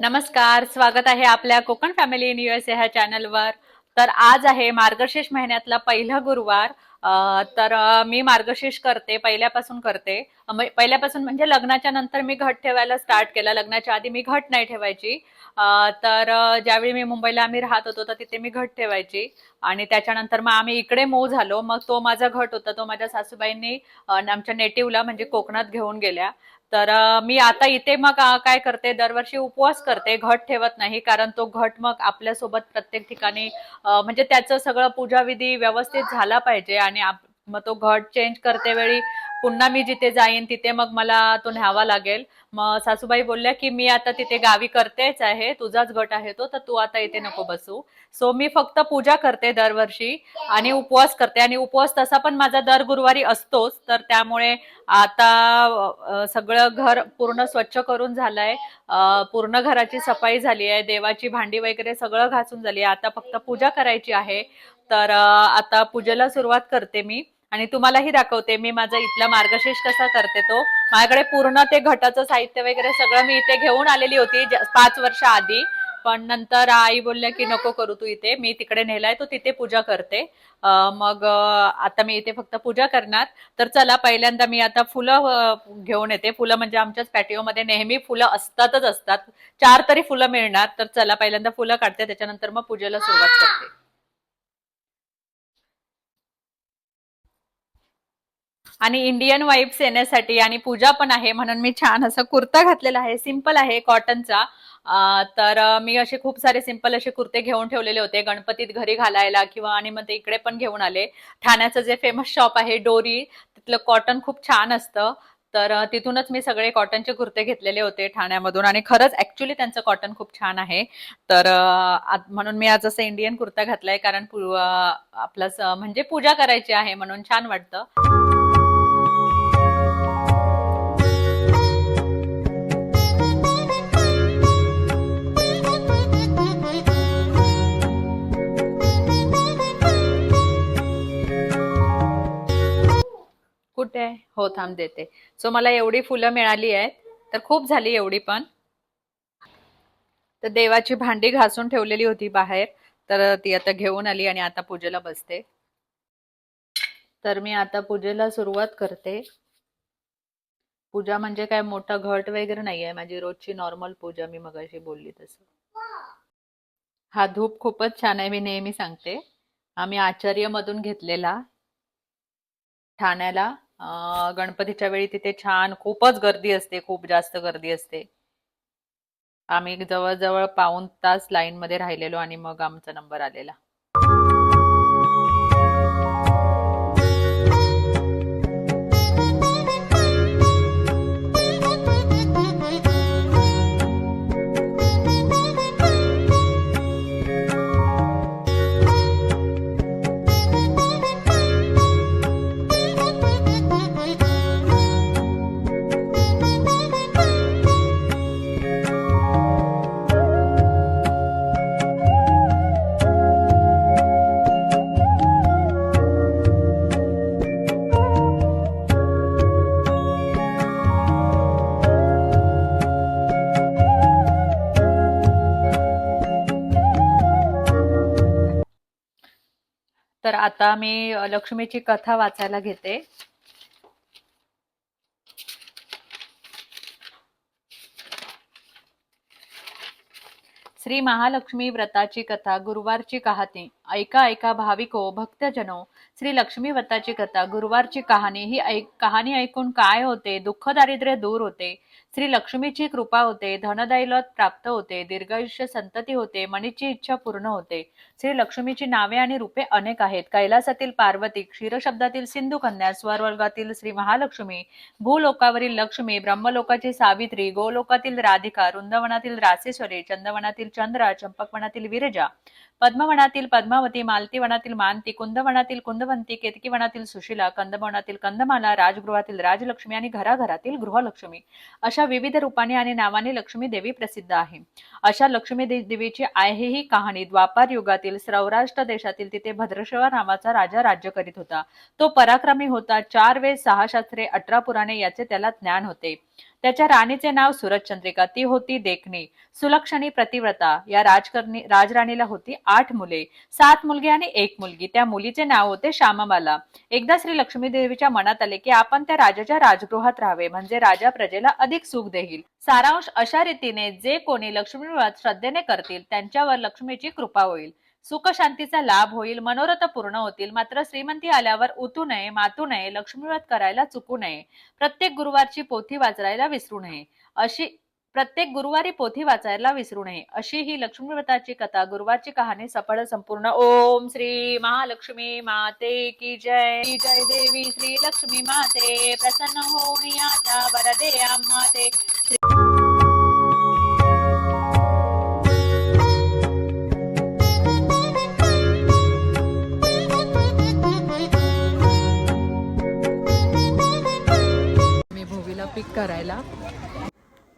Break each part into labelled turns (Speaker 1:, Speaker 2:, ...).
Speaker 1: नमस्कार स्वागत आहे आपल्या कोकण फॅमिली इन युएस ह्या चॅनलवर तर आज आहे मार्गशीर्ष महिन्यातला पहिला गुरुवार. तर मी मार्गशीर्ष करते पहिल्यापासून करते. पहिल्यापासून म्हणजे लग्नाच्या नंतर मी घट ठेवायला स्टार्ट केला. लग्नाच्या आधी मी घट नाही ठेवायची. तर ज्यावेळी मी मुंबईला आम्ही राहत होतो तर तिथे मी घट ठेवायची. आणि त्याच्यानंतर मग आम्ही इकडे मूव झालो. मग तो माझा घट होता. तो माझ्या सासूबाईंनी आमच्या नेटिव्हला म्हणजे कोकणात घेऊन गेल्या. तर मी आता इथे मग काय करते दरवर्षी उपवास करते घट ठेवत नाही कारण तो घट मग आपल्यासोबत प्रत्येक ठिकाणी म्हणजे त्याचं सगळं पूजाविधी व्यवस्थित झाला पाहिजे आणि मग तो घट चेंज करते वेळी पुन्हा मी जिथे जाईन तिथे मग मला तो न्यावा लागेल. मग सासूबाई बोलल्या की मी आता तिथे गावी करतेच आहे तुझाच गट आहे तो तर तू आता इथे नको बसू. सो मी फक्त पूजा करते दरवर्षी आणि उपवास करते आणि उपवास तसा पण माझा दर गुरुवारी असतोच. तर त्यामुळे आता सगळं घर पूर्ण स्वच्छ करून झालंय. पूर्ण घराची सफाई झाली आहे देवाची भांडी वगैरे सगळं घासून झाली आहे. आता फक्त पूजा करायची आहे. तर आता पूजेला सुरुवात करते मी. आणि तुम्हालाही दाखवते मी माझा इथला मार्गशीर्ष कसा करते तो. माझ्याकडे पूर्ण ते घटाचं साहित्य वगैरे सगळं मी इथे घेऊन आलेली होती पाच वर्ष आधी. पण नंतर आई बोलल्या की नको करू तू इथे मी तिकडे नेलाय तो तिथे पूजा करते. मग आता मी इथे फक्त पूजा करणार. तर चला पहिल्यांदा मी आता फुलं घेऊन येते. फुलं म्हणजे आमच्याच पॅटिओमध्ये नेहमी फुलं असतातच असतात. चार तरी फुलं मिळणार. तर चला पहिल्यांदा फुलं काढते त्याच्यानंतर मग पूजेला सुरुवात करते. आणि इंडियन वाईब्स येण्यासाठी आणि पूजा पण आहे म्हणून मी छान असं कुर्ता घातलेला आहे. सिंपल आहे कॉटनचा तर मी असे खूप सारे सिंपल असे कुर्ते घेऊन ठेवलेले होते. गणपतीत घरी घालायला किंवा आणि मग ते इकडे पण घेऊन आले. ठाण्याचं जे फेमस शॉप आहे डोरी तिथलं कॉटन खूप छान असतं. तर तिथूनच मी सगळे कॉटनचे कुर्ते घेतलेले होते ठाण्यामधून आणि खरंच ऍक्च्युली त्यांचं कॉटन खूप छान आहे. तर म्हणून मी आज असं इंडियन कुर्ता घातलाय कारण पू- आपलं म्हणजे पूजा करायची आहे म्हणून छान वाटतं. कुठे आहे? हो थांब देते. सो मला एवढी फुलं मिळाली आहेत. तर खूप झाली एवढी पण. तर देवाची भांडी घासून ठेवलेली होती बाहेर. तर ती आता घेऊन आली आणि आता पूजेला बसते. तर मी आता पूजेला सुरुवात करते. पूजा म्हणजे काय? मोठा घट वगैरे नाही आहे माझी रोजची नॉर्मल पूजा मी मगाशी बोलली तसं. हा धूप खूपच छान आहे मी नेहमी सांगते. आम्ही आचार्यमधून घेतलेला ठाण्याला. गणपतीच्या वेळी तिथे छान खूपच गर्दी असते खूप जास्त गर्दी असते. आम्ही जवळजवळ पाऊण तास लाईन मध्ये राहिलेलो आणि मग आमचा नंबर आलेला. तर आता मी लक्ष्मीची कथा वाचायला घेते. श्री महालक्ष्मी व्रताची कथा गुरुवारची कहाणी. ऐका ऐका भाविको भक्तजनो श्री लक्ष्मी व्रताची कथा गुरुवारची कहाणी. ही ऐक कहाणी ऐकून काय होते? दुःख दारिद्र्य दूर होते. श्री लक्ष्मीची कृपा होते धनदैलत प्राप्त होते दीर्घायुष्य संतती होते मनीची इच्छा पूर्ण होते. श्री लक्ष्मीची नावे आणि रूपे अनेक आहेत. कैलासातील पार्वती क्षीरशब्दातील सिंधू कन्या स्वरवर्गातील श्री महालक्ष्मी भूलोकावरील लक्ष्मी ब्रह्मलोकाची सावित्री गोलोकातील राधिका वृंदावनातील रासेश्वरी चंदवनातील चंद्रा चंपकवनातील विरजा पद्मवनातील पद्मावती मालतीवनातील मानती कुंदवनातील कुंदवंती केतकीवनातील सुशिला कंदवनातील कंदमाला राजगृहातील राजलक्ष्मी आणि घराघरातील गृहलक्ष्मी. अशा विविध रूपाने आणि नावाने लक्ष्मी देवी प्रसिद्ध आहे. अशा लक्ष्मी देवीची आहे ही कहाणी. द्वापार युगातील सौराष्ट्र देशातील तिथे भद्रशिवा नावाचा राजा राज्य करीत होता. तो पराक्रमी होता. चार वे सहा शास्त्रे अठरा पुराणे याचे त्याला ज्ञान होते. त्याच्या राणीचे नाव सूरजचंद्रिका. ती होती देखणी. सुलक्षणी प्रतिव्रता. या राजकर्णी राजराणीला होती आठ मुले. सात मुलगे आणि एक मुलगी. त्या मुलीचे नाव होते श्यामाबाला एकदा श्री लक्ष्मी देवीच्या मनात आले की आपण त्या राजाच्या राजगृहात राहावे. म्हणजे राजा प्रजेला अधिक सुख देईल. सारांश अशा रीतीने जे कोणी लक्ष्मी श्रद्धेने करतील त्यांच्यावर लक्ष्मीची कृपा होईल. सुख शांतीचा लाभ होईल मनोरथ पूर्ण होतील. मात्र श्रीमंती आल्यावर उतू नये मातू नये लक्ष्मीव्रत करायला चुकू नये. प्रत्येक गुरुवारची पोथी वाचायला विसरू नये. अशी प्रत्येक गुरुवारी पोथी वाचायला विसरू नये. अशी ही लक्ष्मीव्रताची कथा गुरुवारची कहाणी सफळ संपूर्ण. ओम श्री महालक्ष्मी माते की जय. जय देवी श्री लक्ष्मी माते. प्रसन्न होऊन आता वरदे माते पिक करायला.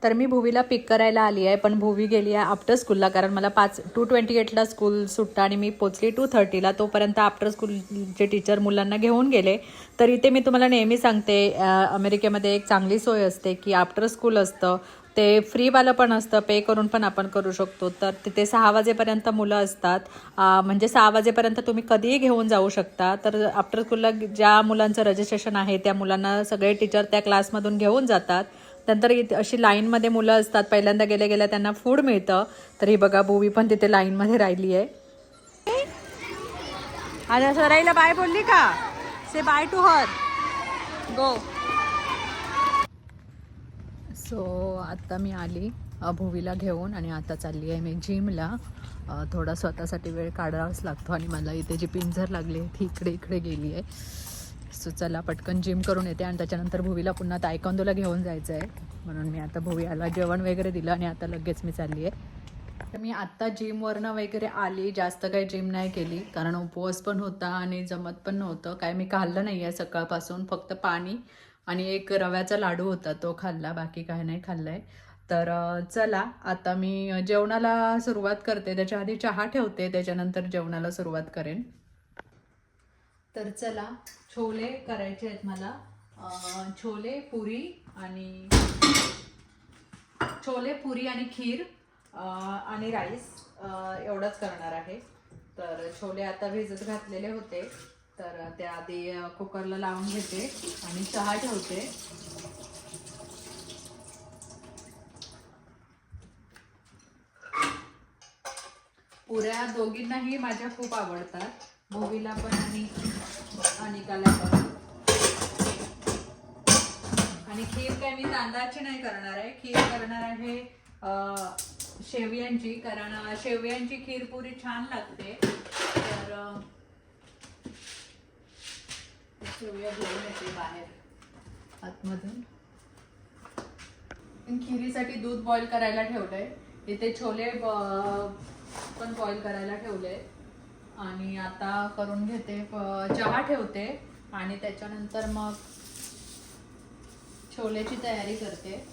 Speaker 1: तर मी भूवीला पिक करायला आली आहे पण भूवी गेली आहे आफ्टर स्कूलला कारण मला पाच टू ट्वेंटी एटला स्कूल सुटतं आणि मी पोचली टू थर्टीला तोपर्यंत आफ्टर स्कूलचे टीचर मुलांना घेऊन गेले. तर इथे मी तुम्हाला नेहमी सांगते अमेरिकेमध्ये एक चांगली सोय असते की आफ्टर स्कूल असतं ते फ्रीवालं पण असतं पे करून पण आपण करू शकतो. तर तिथे सहा वाजेपर्यंत मुलं असतात. म्हणजे सहा वाजेपर्यंत तुम्ही कधीही घेऊन जाऊ शकता. तर आफ्टर स्कूलला ज्या मुलांचं रजिस्ट्रेशन आहे त्या मुलांना सगळे टीचर त्या क्लासमधून घेऊन जातात. नंतर इथे अशी लाईनमध्ये मुलं असतात. पहिल्यांदा गेल्या गेल्या त्यांना फूड मिळतं. तर ही बघा बुवी पण तिथे लाईनमध्ये राहिली आहे. आणि सराईला बाय बोलली का? Say bye to her go so आता मी आली भुवीला घेऊन आणि आता चालली आहे मी जिमला. थोडा स्वतःसाठी वेळ काढावाच लागतो आणि मला इथे जी पिंजर लागली आहे ती इकडे इकडे गेली आहे. सो चला पटकन जिम करून येते आणि त्याच्यानंतर भुवीला पुन्हा तायकोंदोला घेऊन जायचं आहे म्हणून मी आता भुवीला जेवण वगैरे दिलं आणि आता लगेच मी चालली आहे. तर मी आत्ता जिमवरनं वगैरे आली जास्त काही जिम नाही केली कारण उपवास पण होता आणि जमत पण नव्हतं. काय मी खाल्लं नाही आहे सकाळपासून फक्त पाणी आणि एक रव्याचा लाडू होता तो खाल्ला बाकी काय नाही खाल्लं आहे तर चला आता मी जेवणाला सुरुवात करते. त्याच्या आधी चहा ठेवते त्याच्यानंतर जेवणाला सुरुवात करेन. तर चला छोले करायचे आहेत मला. छोले पुरी आणि छोले पुरी आणि खीर आणि राईस एवढंच करणार आहे. तर छोले आता भिजत घातलेले होते. तर त्या आधी कुकरला लावून घेते आणि चहा ठेवते. पुऱ्या दोघींनाही माझ्या खूप आवडतात. भोवीला पण आणि अनिकाला पण. आणि खीर काय मी तांदळाची नाही करणार आहे. खीर करणार आहे शेवयांची. कारण शेवयांची खीर पुरी छान लागते. तर शेवया घेऊन येते बाहेर आतमधून खिरीसाठी दूध बॉईल करायला ठेवलंय. इथे छोले पण बॉईल करायला ठेवले आणि आता करून घेते चहा ठेवते. आणि त्याच्यानंतर मग छोलेची तयारी करते.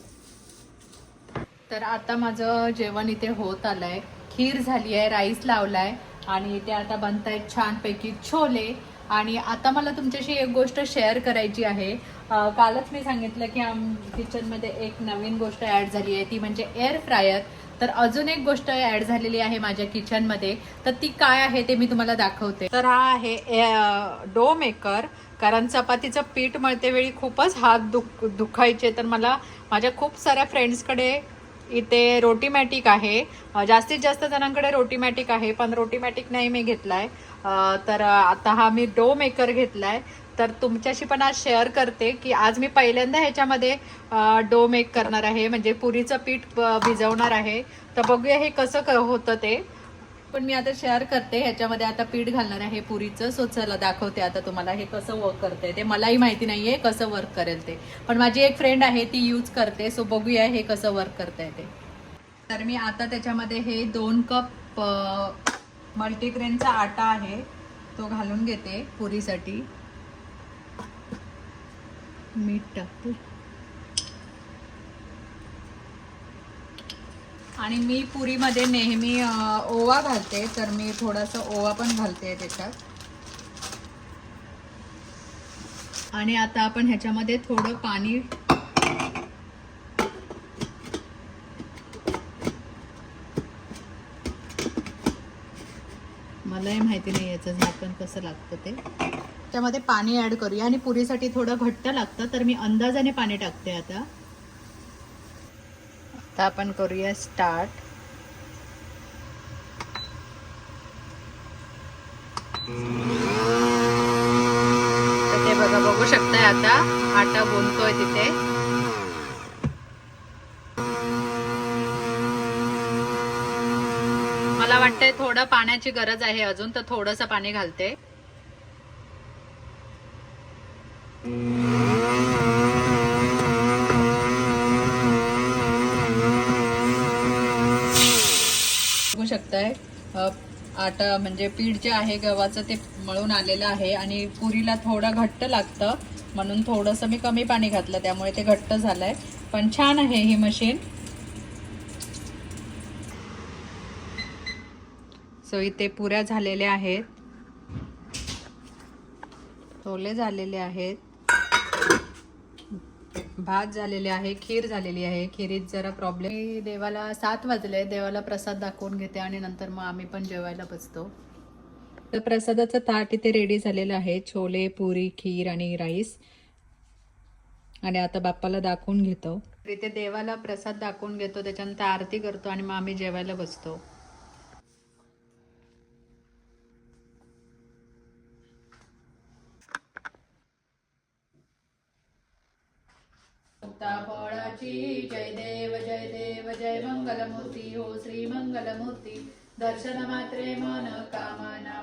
Speaker 1: तर आता माझं जेवण इथे होत आलंय. खीर झाली आहे राईस लावलाय. आणि इथे आता बनतायत छानपैकी छोले. आणि आता मला तुमच्याशी एक गोष्ट शेअर करायची आहे. कालच मी सांगितलं की आम किचनमध्ये एक नवीन गोष्ट ॲड झाली आहे. ती म्हणजे एअर फ्रायर तर अजून एक गोष्ट ॲड झालेली आहे माझ्या किचनमध्ये तर ती काय आहे ते मी तुम्हाला दाखवते. तर हा आहे डो मेकर कारण चपातीचं पीठ मळते वेळी खूपच हात दुख दुखायचे. तर मला माझ्या खूप साऱ्या फ्रेंड्सकडे इथे रोटीमॅटिक आहे. जास्तीत जास्त जणांकडे रोटीमॅटिक आहे पण रोटीमॅटिक नाही मी घेतलाय. तर आता हा मी डो मेकर घेतलाय. तर तुमच्याशी पण आज शेअर करते की आज मी पहिल्यांदा ह्याच्यामध्ये डो मेक करणार आहे. म्हणजे पुरीचं पीठ भिजवणार आहे. तर बघूया हे कसं क- होतं ते. पण मी आता शेअर करते ह्याच्यामध्ये आता पीठ घालणार आहे पुरीचं. सो चला दाखवते आता तुम्हाला हे कसं वर्क करते ते. मलाही माहिती नाही आहे कसं वर्क करेल ते. पण माझी एक फ्रेंड आहे ती यूज करते. सो बघूया हे कसं वर्क करते ते. तर मी आता त्याच्यामध्ये हे दोन कप मल्टीग्रेनचा आटा आहे तो घालून घेते पुरीसाठी. मीठ टाकते. आणि मी पुरीमध्ये नेहमी ओवा घालते तर मी थोडासा ओवा पण घालते त्याच्यात. आणि आता आपण ह्याच्यामध्ये थोडं पाणी मलाही माहिती नाही याचं झाकण कसं लागतं ते. त्यामध्ये पाणी ॲड करूया आणि पुरीसाठी थोडं घट्ट लागतं तर मी अंदाजाने पाणी टाकते आता. आता आपण करूया स्टार्ट ते बघा बघू शकताय आता आटा बोलतोय तिथे. मला वाटतंय थोडं पाण्याची गरज आहे अजून तर थोडंसं पाणी घालते. शकताय. आटा म्हणजे पीठ जे आहे गव्हाचं ते मळून आलेलं आहे आणि पुरीला थोडं घट्ट लागतं. म्हणून थोडंसं मी कमी पाणी घातलं त्यामुळे ते घट्ट झालंय. पण छान आहे ही मशीन. सो इथे पुऱ्या झालेल्या आहेत. छोले झालेले आहेत. भात झालेले आहे खीर झालेली आहे. खिरीत जरा प्रॉब्लेम देवाला सात वाजले. देवाला प्रसाद दाखवून घेते आणि नंतर मग आम्ही पण जेवायला बसतो. तर प्रसादाचं ताट इथे रेडी झालेलं आहे. छोले पुरी खीर आणि राईस आणि आता बाप्पाला दाखवून घेतो. इथे देवाला प्रसाद दाखवून घेतो. त्याच्यानंतर आरती करतो आणि मग आम्ही जेवायला बसतो फळाची जय देव जय देव जय मंगलमूर्ती हो श्री दर्शन मात्रे मन कामना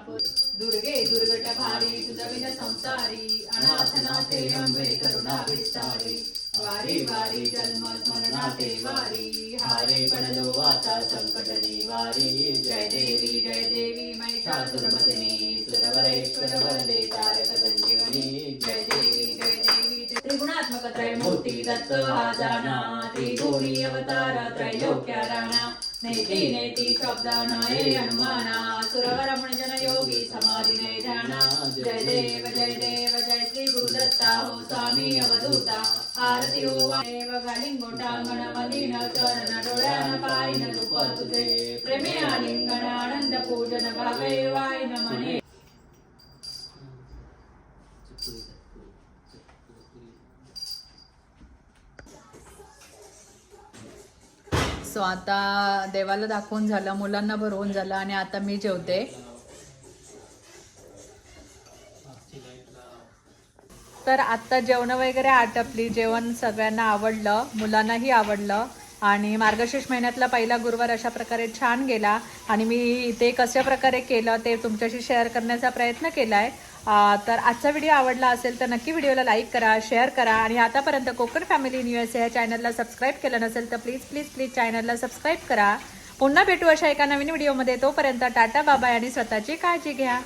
Speaker 1: दुर्गे दुर्गट भारी तुझ संसारी अनाथनाथे अंबे करुणा विस्तारी वारी वारी जन्म स्मरणाते वारी। हारे पडलो आता संकट निवारी। जय देवी जय देवी महिषासुरमर्दिनी सुरवरेश्वर वरदे तारक संजीवनी जय देवी त्रिगुणात्मक त्रयमूर्ती दत्त हा जाना त्रिगुणी अवतार त्रैलोक्य राणा नेती नेती शब्दाना हे हनुमाना सुरवरमण जन योगी समाधी ने ध्याना। जय देव जय देव जय श्री गुरुदत्ता हो स्वामी अवधूता। आरती हो देव गालिंगोटांगण मलिन चरण डोळ्यान पायन रूप तुझे प्रेमे आलिंगण आनंद पूजन भावे वाय नमने सो आता देवाला दाखवून झालं मुलांना भरवून झालं आणि आता मी जेवते. तर आत्ता जेवण वगैरे आटपली जेवण सगळ्यांना आवडलं मुलांनाही आवडलं. आणि मार्गशीर्ष महिन्यातला पहिला गुरुवार अशा प्रकारे छान गेला. आणि मी ते कशा प्रकारे केलं ते तुमच्याशी शेअर करण्याचा प्रयत्न केला आहे तर आजचा व्हिडिओ आवडला असेल तर नक्की व्हिडिओला लाईक करा शेअर करा. आणि आतापर्यंत कोकण फॅमिली न्यूज या चॅनलला सबस्क्राईब केलं नसेल तर प्लीज प्लीज प्लीज चॅनलला सबस्क्राईब करा. पुन्हा भेटू अशा एका नवीन व्हिडिओमध्ये तोपर्यंत टाटा बाबाय आणि स्वतःची काळजी घ्या.